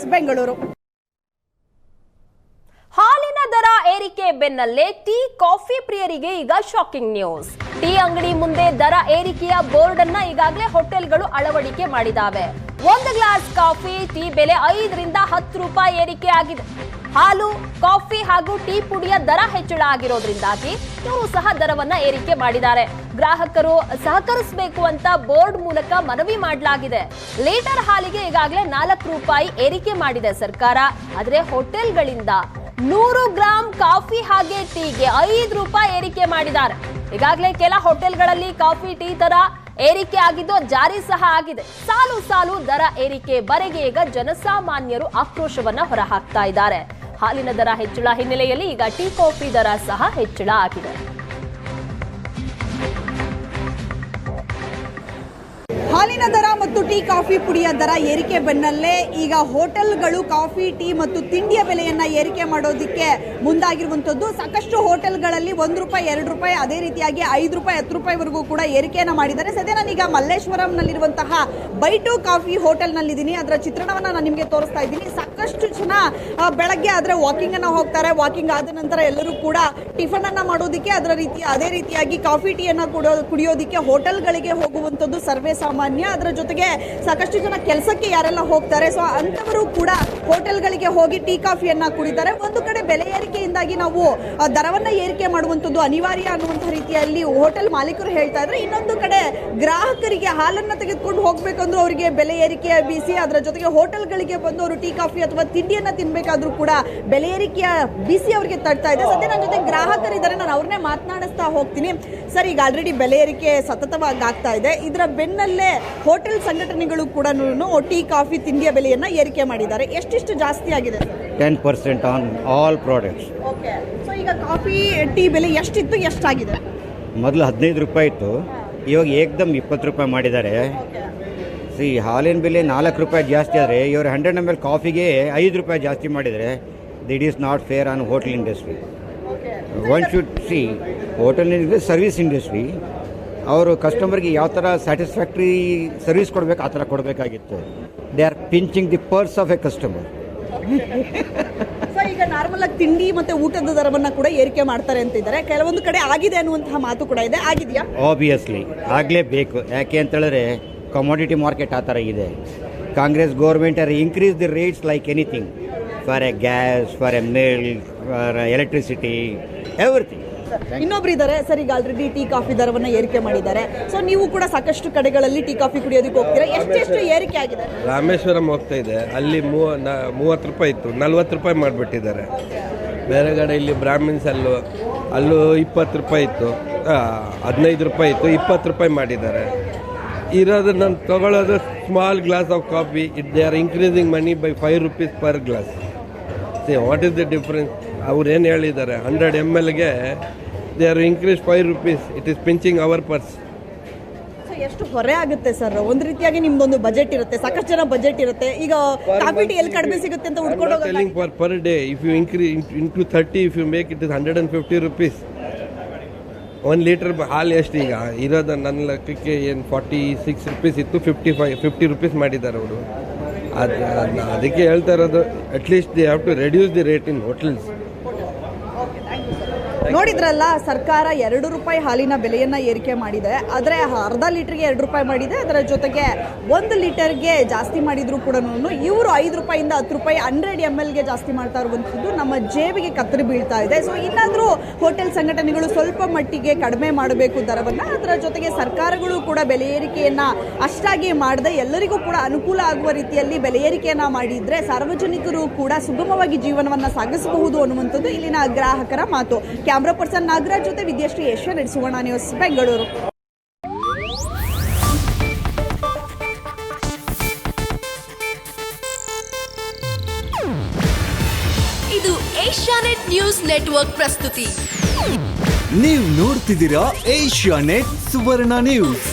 News Bengaluru. ಹಾಲಿನ ದರ ಏರಿಕೆ ಬೆನ್ನಲ್ಲೇ ಟೀ, ಕಾಫಿ ಪ್ರಿಯರಿಗೆ ಈಗ ಶಾಕಿಂಗ್ ನ್ಯೂಸ್ ಟೀ ಅಂಗಡಿ ಮುಂದೆ ದರ ಏರಿಕೆಯ ಬೋರ್ಡ್ ಅನ್ನ ಈಗಾಗಲೇ ಹೋಟೆಲ್ಗಳು ಅಳವಡಿಕೆ ಮಾಡಿದಾವೆ. ಒಂದು ಗ್ಲಾಸ್ ಕಾಫಿ, ಟೀ ಬೆಲೆ ಐದರಿಂದ ಹತ್ತು ರೂಪಾಯಿ ಏರಿಕೆ ಆಗಿದೆ ಹಾಲು, ಕಾಫಿ ಹಾಗೂ ಟೀ ಪುಡಿಯ ದರ ಹೆಚ್ಚಳ ಆಗಿರೋದ್ರಿಂದಾಗಿ ಇವರು ಸಹ ದರವನ್ನ ಏರಿಕೆ ಮಾಡಿದ್ದಾರೆ. ಗ್ರಾಹಕರು ಸಹಕರಿಸಬೇಕು ಅಂತ ಬೋರ್ಡ್ ಮೂಲಕ ಮನವಿ ಮಾಡಲಾಗಿದೆ. ಲೀಟರ್ ಹಾಲಿಗೆ ಈಗಾಗಲೇ ನಾಲ್ಕು ರೂಪಾಯಿ ಏರಿಕೆ ಮಾಡಿದೆ ಸರ್ಕಾರ. ಆದ್ರೆ ಹೋಟೆಲ್ಗಳಿಂದ ನೂರು ಗ್ರಾಂ ಕಾಫಿ ಹಾಗೆ ಟೀಗೆ ಐದು ರೂಪಾಯಿ ಏರಿಕೆ ಮಾಡಿದ್ದಾರೆ. ಈಗಾಗಲೇ ಕೆಲ ಹೋಟೆಲ್ಗಳಲ್ಲಿ ಕಾಫಿ, ಟೀ ತರ ಏರಿಕೆ ಆಗಿದ್ದು ಜಾರಿ ಸಹ ಆಗಿದೆ. ಸಾಲು ಸಾಲು ದರ ಏರಿಕೆ, ಬರೆಗೆ ಈಗ ಜನಸಾಮಾನ್ಯರು ಆಕ್ರೋಶವನ್ನ ಹೊರಹಾಕ್ತಾ ಇದ್ದಾರೆ. ಹಾಲಿನ ದರ ಹೆಚ್ಚಳ ಹಿನ್ನೆಲೆಯಲ್ಲಿ ಈಗ ಟೀ ಕಾಫಿ ದರ ಸಹ ಹೆಚ್ಚಳ ಆಗಿದೆ. ಹಾಲಿನ ದರ ಮತ್ತು ಟೀ, ಕಾಫಿ ಪುಡಿಯ ದರ ಏರಿಕೆ ಬೆನ್ನಲ್ಲೇ ಈಗ ಹೋಟೆಲ್ಗಳು ಕಾಫಿ, ಟೀ ಮತ್ತು ತಿಂಡಿಯ ಬೆಲೆಯನ್ನ ಏರಿಕೆ ಮಾಡೋದಕ್ಕೆ ಮುಂದಾಗಿರುವಂತದ್ದು ಸಾಕಷ್ಟು ಹೋಟೆಲ್ಗಳಲ್ಲಿ ಒಂದು ರೂಪಾಯಿ, ಎರಡು ರೂಪಾಯಿ, ಅದೇ ರೀತಿಯಾಗಿ ಐದು ರೂಪಾಯಿ, ಹತ್ತು ರೂಪಾಯಿವರೆಗೂ ಕೂಡ ಏರಿಕೆಯನ್ನ ಮಾಡಿದ್ದಾರೆ. ಸದ್ಯ ನಾನೀಗ ಮಲ್ಲೇಶ್ವರಂನಲ್ಲಿರುವಂತಹ ಬೈಟು ಕಾಫಿ ಹೋಟೆಲ್ನಲ್ಲಿದ್ದೀನಿ. ಅದರ ಚಿತ್ರಣವನ್ನ ನಾನು ನಿಮಗೆ ತೋರಿಸ್ತಾ ಇದ್ದೀನಿ. ಸಾಕಷ್ಟು ಜನ ಬೆಳಗ್ಗೆ ಆದ್ರೆ ವಾಕಿಂಗ್ ಅನ್ನ ಹೋಗ್ತಾರೆ. ವಾಕಿಂಗ್ ಆದ ನಂತರ ಎಲ್ಲರೂ ಕೂಡ ಟಿಫನ್ ಅನ್ನ ಮಾಡೋದಕ್ಕೆ, ಅದರ ರೀತಿ, ಅದೇ ರೀತಿಯಾಗಿ ಕಾಫಿ ಟೀಯನ್ನ ಕುಡಿಯೋ ಕುಡಿಯೋದಕ್ಕೆ ಹೋಟೆಲ್ಗಳಿಗೆ ಹೋಗುವಂಥದ್ದು ಸರ್ವೇ ಸಾಮಾನ್ಯ ಅದರ ಜೊತೆಗೆ ಸಾಕಷ್ಟು ಜನ ಕೆಲಸಕ್ಕೆ ಯಾರೆಲ್ಲ ಹೋಗ್ತಾರೆ. ಸೊ ಅಂಥವರು ಕೂಡ ಹೋಟೆಲ್ಗಳಿಗೆ ಹೋಗಿ ಟೀ, ಕಾಫಿಯನ್ನ ಕುಡಿತಾರೆ. ಒಂದು ಕಡೆ ಬೆಲೆ ಏರಿಕೆಯಿಂದಾಗಿ ನಾವು ದರವನ್ನ ಏರಿಕೆ ಮಾಡುವಂಥದ್ದು ಅನಿವಾರ್ಯ ಅನ್ನುವಂಥ ರೀತಿಯಲ್ಲಿ ಹೋಟೆಲ್ ಮಾಲೀಕರು ಹೇಳ್ತಾ ಇದ್ದಾರೆ ಇನ್ನೊಂದು ಕಡೆ ಗ್ರಾಹಕರಿಗೆ ಹಾಲನ್ನು ತೆಗೆದುಕೊಂಡು ಹೋಗಬೇಕಂದ್ರೆ ಅವರಿಗೆ ಬೆಲೆ ಏರಿಕೆ ಬಿಸಿ, ಅದರ ಜೊತೆಗೆ ಹೋಟೆಲ್ಗಳಿಗೆ ಬಂದು ಅವರು ಟೀ, ಕಾಫಿ ಅಥವಾ ತಿಂಡಿಯನ್ನ ತಿನ್ನಬೇಕಾದ್ರೂ ಕೂಡ ಬೆಲೆ ಏರಿಕೆಯ ಬಿಸಿ ಅವರಿಗೆ ತಡ್ತಾ ಇದೆ ಸದ್ಯ ನನ್ನ ಜೊತೆ ಗ್ರಾಹಕರಿದ್ದಾರೆ. ನಾನು ಅವ್ರನ್ನೇ ಮಾತನಾಡಿಸ್ತಾ ಹೋಗ್ತೀನಿ. ಸರ್ ಈಗ ಆಲ್ರೆಡಿ ಬೆಲೆ ಏರಿಕೆ ಸತತವಾಗಿ ಆಗ್ತಾ ಇದೆ. ಇದರ ಬೆನ್ನಲ್ಲೇ ಹೋಟೆಲ್ ಸಂಘಟನೆಗಳು ಕೂಡ ಟೀ ಕಾಫಿ ತಿಂಡಿಯ ಬೆಲೆಯನ್ನು ಏರಿಕೆ ಮಾಡಿದ್ದಾರೆ. ಎಷ್ಟಿಷ್ಟು ಜಾಸ್ತಿ ಆಗಿದೆ ten percent on all products okay so ಈಗ ಕಾಫಿ ಟೀ ಬೆಲೆ ಎಷ್ಟಿತ್ತು ಎಷ್ಟಾಗಿದೆ? ಮೊದಲು ಹದಿನೈದು ರೂಪಾಯಿ ಇತ್ತು. ಇವಾಗ ಏಕ್ದಮ್ ಇಪ್ಪತ್ತು ರೂಪಾಯಿ ಮಾಡಿದ್ದಾರೆ. ಸಿ ಹಾಲಿನ ಬೆಲೆ ನಾಲ್ಕು ರೂಪಾಯಿ ಜಾಸ್ತಿ ಆದರೆ ಇವರು ಹಂಡ್ರೆಡ್ ಎಂ ಎಲ್ ಕಾಫಿಗೆ ಐದು ರೂಪಾಯಿ ಜಾಸ್ತಿ ಮಾಡಿದರೆ that is not fair on hotel industry. One should see hotel industry service industry ಅವರು ಕಸ್ಟಮರ್ಗೆ ಯಾವ ಥರ ಸ್ಯಾಟಿಸ್ಫ್ಯಾಕ್ಟ್ರಿ ಸರ್ವಿಸ್ ಕೊಡಬೇಕು ಆ ಥರ ಕೊಡಬೇಕಾಗಿತ್ತು. They are pinching the purse of a customer ಈಗ ನಾರ್ಮಲ್ ಆಗಿ ತಿಂಡಿ ಮತ್ತೆ ಊಟದ ದರವನ್ನ ಕೂಡ ಏರಿಕೆ ಮಾಡ್ತಾರೆ ಅಂತಿದ್ದಾರೆ. ಕೆಲವೊಂದು ಕಡೆ ಆಗಿದೆ ಅನ್ನುವಂತಹ ಮಾತು ಕೂಡ ಇದೆ. ಆಗಿದೆಯಾ? ಆಬ್ವಿಯಸ್ಲಿ ಆಗಲೇಬೇಕು. ಯಾಕೆ ಅಂತ ಹೇಳಿದ್ರೆ ಕಮಾಡಿಟಿ ಮಾರ್ಕೆಟ್ ಆ ಥರ ಇದೆ. Congress government are increase the rates like anything for a gas for a milk for electricity everything ಇನ್ನೊಬ್ರು ಇದ್ದಾರೆ ಸರ್ ಈಗ ಆಲ್ರೆಡಿ ಟೀ ಕಾಫಿ ದರವನ್ನ ಏರಿಕೆ ಮಾಡಿದ್ದಾರೆ. ಸೊ ನೀವು ಕೂಡ ಸಾಕಷ್ಟು ಕಡೆಗಳಲ್ಲಿ ಟೀ ಕಾಫಿ ಕುಡಿಯೋದಕ್ಕೆ ಹೋಗ್ತೀರಾ? ಎಷ್ಟೆಷ್ಟು ಏರಿಕೆ ಆಗಿದೆ? ರಾಮೇಶ್ವರಂ ಹೋಗ್ತಾ ಇದೆ. ಅಲ್ಲಿ ಮೂವ ಮೂವತ್ತು ರೂಪಾಯಿ ಇತ್ತು. ನಲ್ವತ್ತು ರೂಪಾಯಿ ಮಾಡಿಬಿಟ್ಟಿದ್ದಾರೆ. ಬೇರೆ ಕಡೆ ಇಲ್ಲಿ ಬ್ರಾಹ್ಮಿನ್ಸ್ ಅಲ್ಲೂ ಅಲ್ಲೂ ಇಪ್ಪತ್ತು ರೂಪಾಯಿ ಇತ್ತು. ಹದಿನೈದು ರೂಪಾಯಿ ಇತ್ತು. ಇಪ್ಪತ್ತು ರೂಪಾಯಿ ಮಾಡಿದ್ದಾರೆ. ಇರೋದು ನಾನು ತಗೊಳ್ಳೋದು small glass of coffee it they are increasing money by five rupees per glass see what is the difference ಅವ್ರು ಏನು ಹೇಳಿದ್ದಾರೆ? Hundred M ಎಲ್ಗೆ they are increase five rupees it is pinching our purse so ಎಷ್ಟು ಹೊರೆ ಆಗುತ್ತೆ sir ಒಂದು ರೀತಿಯಾಗಿ ನಿಮ್ದೊಂದು budget ಇರುತ್ತೆ. ಸಾಕಷ್ಟು ಜನ ಬಜೆಟ್ ಇರುತ್ತೆ. ಈಗ ಕಾಫಿ ಎಲ್ಲಿ ಕಡಿಮೆ ಸಿಗುತ್ತೆ ಅಂತ ಹುಡ್ಕೊಂಡು per per day if you If you increase if you 30, it you hundred and fifty 150 rupees. One litre ಹಾಲು ಎಷ್ಟು ಈಗ? ಇರೋದು ನನ್ನ ಲೆಕ್ಕಕ್ಕೆ ಏನು ಫಾರ್ಟಿ ಸಿಕ್ಸ್ ರುಪೀಸ್ ಇತ್ತು ಫಿಫ್ಟಿ ಫೈವ್ ಫಿಫ್ಟಿ ರುಪೀಸ್ ಮಾಡಿದ್ದಾರೆ ಅವರು. ಅದು ಅದಕ್ಕೆ ಹೇಳ್ತಾ ಇರೋದು at least they have to reduce the rate in hotels ನೋಡಿದ್ರಲ್ಲ, ಸರ್ಕಾರ ಎರಡು ರೂಪಾಯಿ ಹಾಲಿನ ಬೆಲೆಯನ್ನ ಏರಿಕೆ ಮಾಡಿದೆ. ಆದರೆ ಅರ್ಧ ಲೀಟರ್ಗೆ ಎರಡು ರೂಪಾಯಿ ಮಾಡಿದೆ. ಅದರ ಜೊತೆಗೆ ಒಂದು ಲೀಟರ್ಗೆ ಜಾಸ್ತಿ ಮಾಡಿದ್ರು ಕೂಡ ಇವರು ಐದು ರೂಪಾಯಿಂದ ಹತ್ತು ರೂಪಾಯಿ ಹಂಡ್ರೆಡ್ ಎಂ ಎಲ್ಗೆ ಜಾಸ್ತಿ ಮಾಡ್ತಾ ಇರುವಂಥದ್ದು ನಮ್ಮ ಜೇಬಿಗೆ ಕತ್ತರಿ ಬೀಳ್ತಾ ಇದೆ. ಸೊ ಇನ್ನಾದರೂ ಹೋಟೆಲ್ ಸಂಘಟನೆಗಳು ಸ್ವಲ್ಪ ಮಟ್ಟಿಗೆ ಕಡಿಮೆ ಮಾಡಬೇಕು ದರವನ್ನು. ಅದರ ಜೊತೆಗೆ ಸರ್ಕಾರಗಳು ಕೂಡ ಬೆಲೆ ಏರಿಕೆಯನ್ನ ಅಷ್ಟಾಗಿ ಮಾಡದೆ ಎಲ್ಲರಿಗೂ ಕೂಡ ಅನುಕೂಲ ಆಗುವ ರೀತಿಯಲ್ಲಿ ಬೆಲೆ ಏರಿಕೆಯನ್ನ ಮಾಡಿದ್ರೆ ಸಾರ್ವಜನಿಕರು ಕೂಡ ಸುಗಮವಾಗಿ ಜೀವನವನ್ನ ಸಾಗಿಸಬಹುದು ಅನ್ನುವಂಥದ್ದು ಇಲ್ಲಿನ ಗ್ರಾಹಕರ ಮಾತು. ಕ್ಯಾಮ್ರಾ ಪರ್ಸನ್ ನಾಗರಾಜ್ ಜೊತೆ ವಿದ್ಯಾಶ್ರೀ ಯಶ್ವರ್ ಸುವರ್ಣ ನ್ಯೂಸ್ ಬೆಂಗಳೂರು. ಇದು ಏಷ್ಯಾನೆಟ್ ನ್ಯೂಸ್ ನೆಟ್ವರ್ಕ್ ಪ್ರಸ್ತುತಿ. ನೀವು ನೋಡ್ತಿದ್ದೀರಾ ಏಷ್ಯಾ ನೆಟ್ ಸುವರ್ಣ ನ್ಯೂಸ್.